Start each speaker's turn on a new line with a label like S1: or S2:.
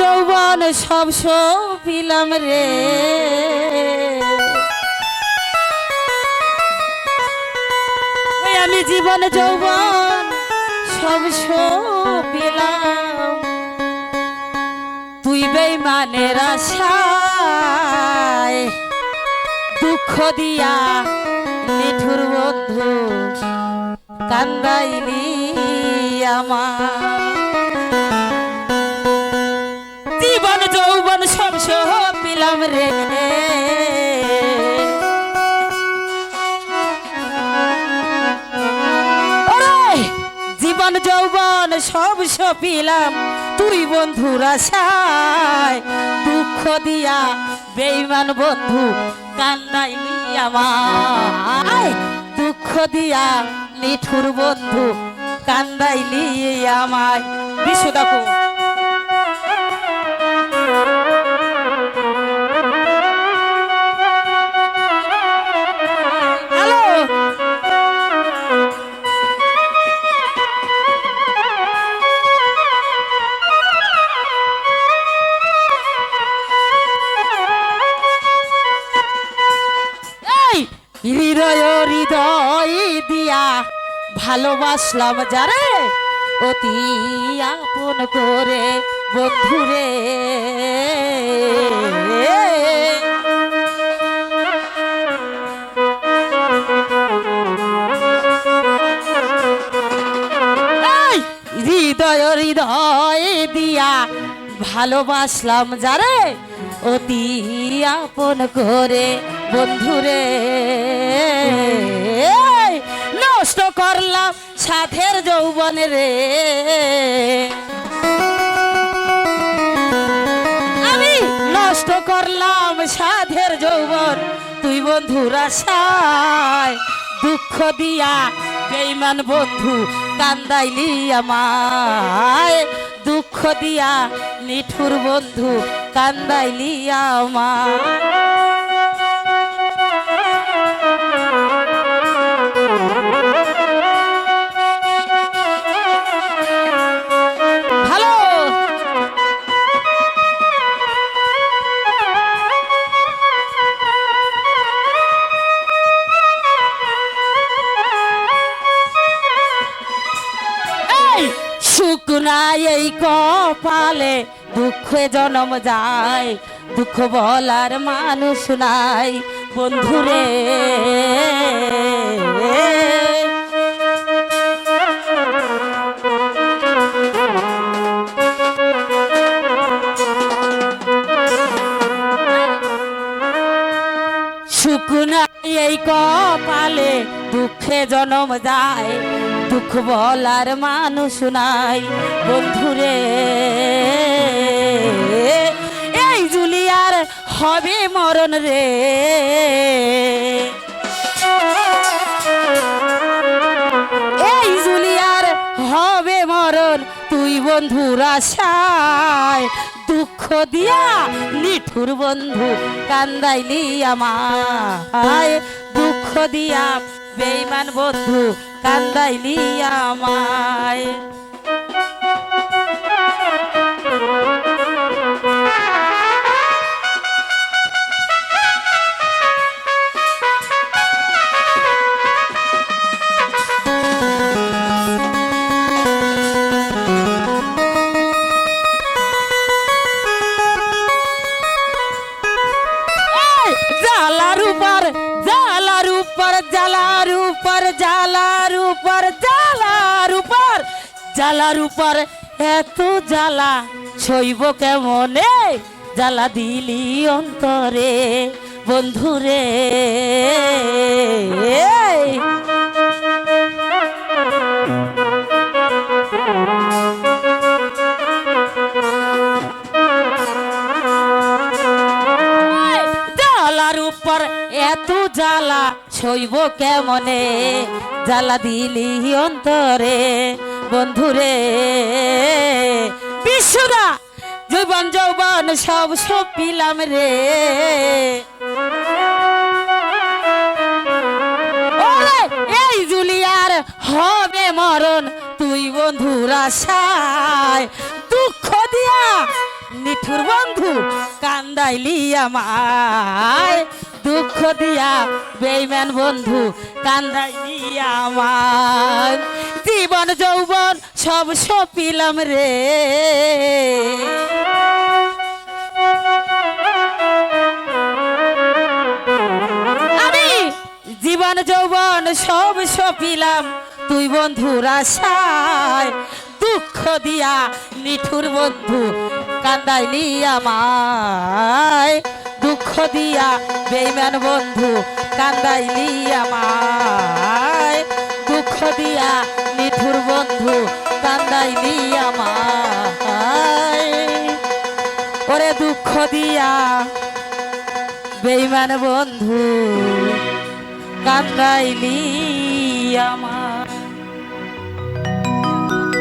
S1: যৌবন সব সপিলাম রে। আমি জীবন যৌবন সব সপিলাম তুই বেইমানের আশায় দুঃখ দিয়া নিঠুর বন্ধু কান্দাইলি আমার। জীবন, যৌবন সব সহ পিলাম রে। জীবন, যৌবন সব সপিলাম তুই বন্ধুর আশায় দুঃখ দিয়া বেইমান বন্ধু কান্দাইলি আমায় দুঃখ দিয়া নিঠুর বন্ধু কান্দাইলি আমায় বিশ্ব দেখো। ভালোবাসলাম যারে? অতি আপন করে বন্ধুরে হৃদয় হৃদয় দিয়া ভালোবাসলাম যারে? অতি আপন করে বন্ধুরে করলাম সাথের যৌবন রে। আমি নষ্ট করলাম সাধের যৌবন। তুই বন্ধুর আশায় দুঃখ দিয়া বেইমান বন্ধু কান্দাইলি আমায়। দুঃখ দিয়া নিঠুর বন্ধু কান্দাইলি আমায়। কপালে দুঃখে জনম যায় দুঃখ বলার মানুষ নাই। বন্ধুরে দুঃখে জনম যায়, দুঃখ বলার মানুষ নাই বন্ধুরে এই জুলিয়ার হবে মরণ রে। এই জুলিয়ার হবে মরণ তুই বন্ধুর আশায় দুঃখ দিয়া নিঠুর বন্ধু কান্দাইলি আমায়। দুঃখ দিয়া বেইমান বন্ধু কান্দাইলি আমায়। জালার উপর জালার উপর জালার উপর জালার উপর জালার উপর জালার উপর, এত জ্বালা ছইব কেমনে? জ্বালা দিলি অন্তরে, বন্ধুরে। ছইব কেমনে? জ্বালা দিলি অন্তরে, বন্ধুরে। বিশ্বরা যৌবন যৌবন সব সব পিলাম রে এই জুলিয়ার হবে মরণ, তুই বন্ধুর আশায়। দুঃখ দিয়া নিঠুর বন্ধু কান্দাইলি আমায়। দুঃখ দিয়া বেইমান বন্ধু কান্দাইলি আমার। জীবন, যৌবন সব সপিলাম রে। জীবন, যৌবন সব সপিলাম। তুই বন্ধুর আশায় দুঃখ দিয়া নিঠুর বন্ধু কান্দাইলি আমায়। দুঃখ দিয়া বেইমান বন্ধু কান্দাই কান্দাইলি আমায়। দুঃখ দিয়া নিঠুর বন্ধু কান্দাইলি আমায়। ওরে দুঃখ দিয়া বেইমান বন্ধু কান্দাই কান্দাইলি আমার